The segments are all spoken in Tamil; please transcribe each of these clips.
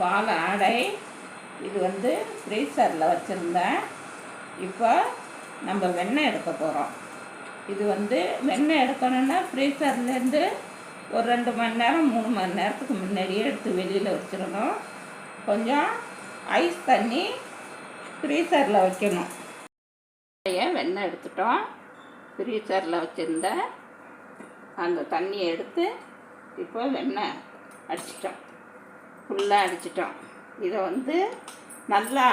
பால் ஆடை. இது வந்து ஃப்ரீசரில் வச்சுருந்தேன். இப்போ நம்ம வெண்ணெய் எடுக்க போகிறோம் இது வந்து வெண்ணெய் எடுக்கணுன்னா ஃப்ரீசர்லேருந்து ஒரு ரெண்டு மணி நேரம் மூணு மணி நேரத்துக்கு முன்னாடியே எடுத்து வெளியில் வச்சிடணும். கொஞ்சம் ஐஸ் தண்ணி ஃப்ரீசரில் வைக்கணும். வெண்ணெய் எடுத்துட்டோம். ஃப்ரீசரில் வச்சுருந்த அந்த தண்ணியை எடுத்து இப்போ வெண்ணெய் அடிச்சிட்டோம். ஃபுல்லாக அடிச்சிட்டோம். இதை வந்து நல்லா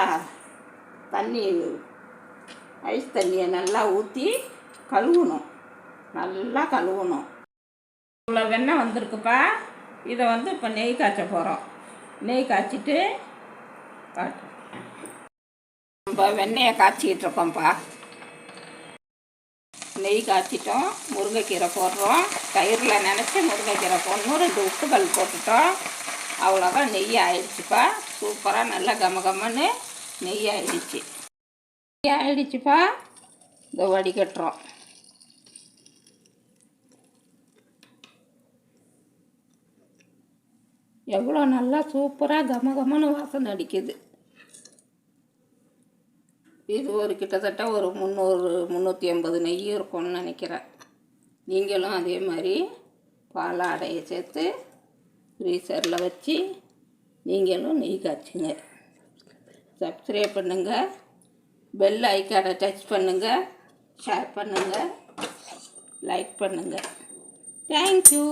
தண்ணி ஐஸ் தண்ணியை நல்லா ஊற்றி கழுவணும். நல்லா கழுவணும். இவ்வளோ வெண்ணெய் வந்திருக்குப்பா. இதை வந்து இப்போ நெய் காய்ச்ச போகிறோம் நெய் காய்ச்சிட்டு காட்டு நம்ம வெண்ணெயை காய்ச்சிக்கிட்டு இருக்கோம்ப்பா. நெய் காய்ச்சிட்டோம். முருங்கைக்கீரை போடுறோம். தயிரில் நினச்சி முருங்கைக்கீரை போடணும். ரெண்டு உப்புகள் போட்டுட்டோம். அவ்வளோதான் நெய் ஆயிடுச்சுப்பா. சூப்பராக நல்லா கம கமன்னு நெய் ஆயிடுச்சு. நெய் ஆயிடுச்சுப்பா. இதை வடிகட்டுறோம். எவ்வளோ நல்லா சூப்பராக கம கமன்னு வாசனை அடிக்குது. இது ஒரு கிட்டத்தட்ட ஒரு முந்நூறு முந்நூற்றி ஐம்பது நெய் இருக்கும்னு நினைக்கிறேன். நீங்களும் அதே மாதிரி பாலாடையை சேர்த்து ஃப்ரீசரில் வச்சு நீங்களும் நெய் காய்ச்சுங்க. சப்ஸ்கிரைப் பண்ணுங்கள் பெல் ஐக்கானை டச் பண்ணுங்கள் ஷேர் பண்ணுங்கள் லைக் பண்ணுங்கள் தேங்க்யூ